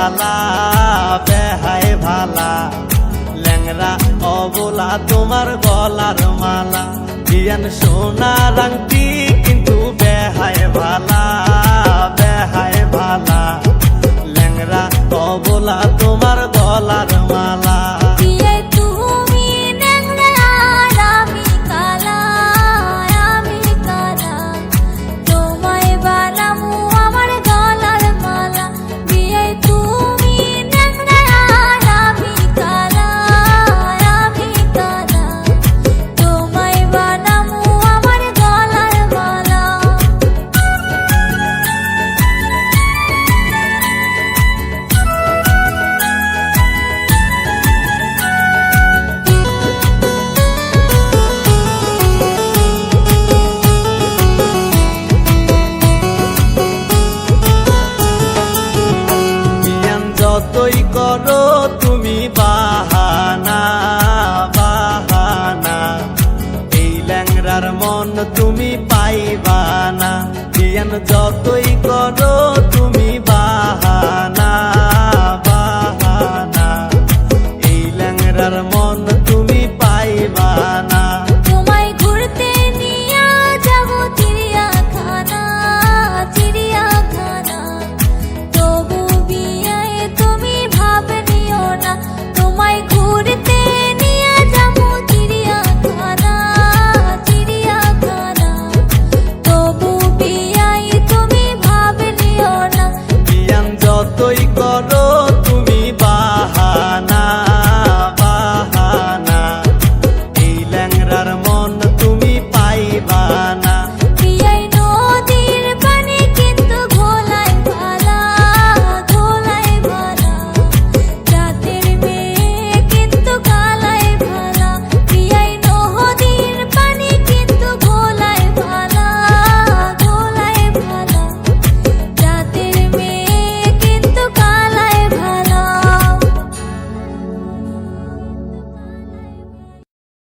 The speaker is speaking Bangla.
ভালা, বেহাই ভালা ল্যাংরা অবলা তোমার গলার মালা। বিয়ান সোনা রাংটি কিন্তু বেহায় ভালা, বেহাই ভালা ল্যাংরা অবলা তোমার গলার মালা। করো তুমি বাহানা বাহানা। এই ল্যাংরার মন তুমি পাইবানা, জ্ঞান যতই করো তুমি বাহানা বাহানা। এই ল্যাংরার মন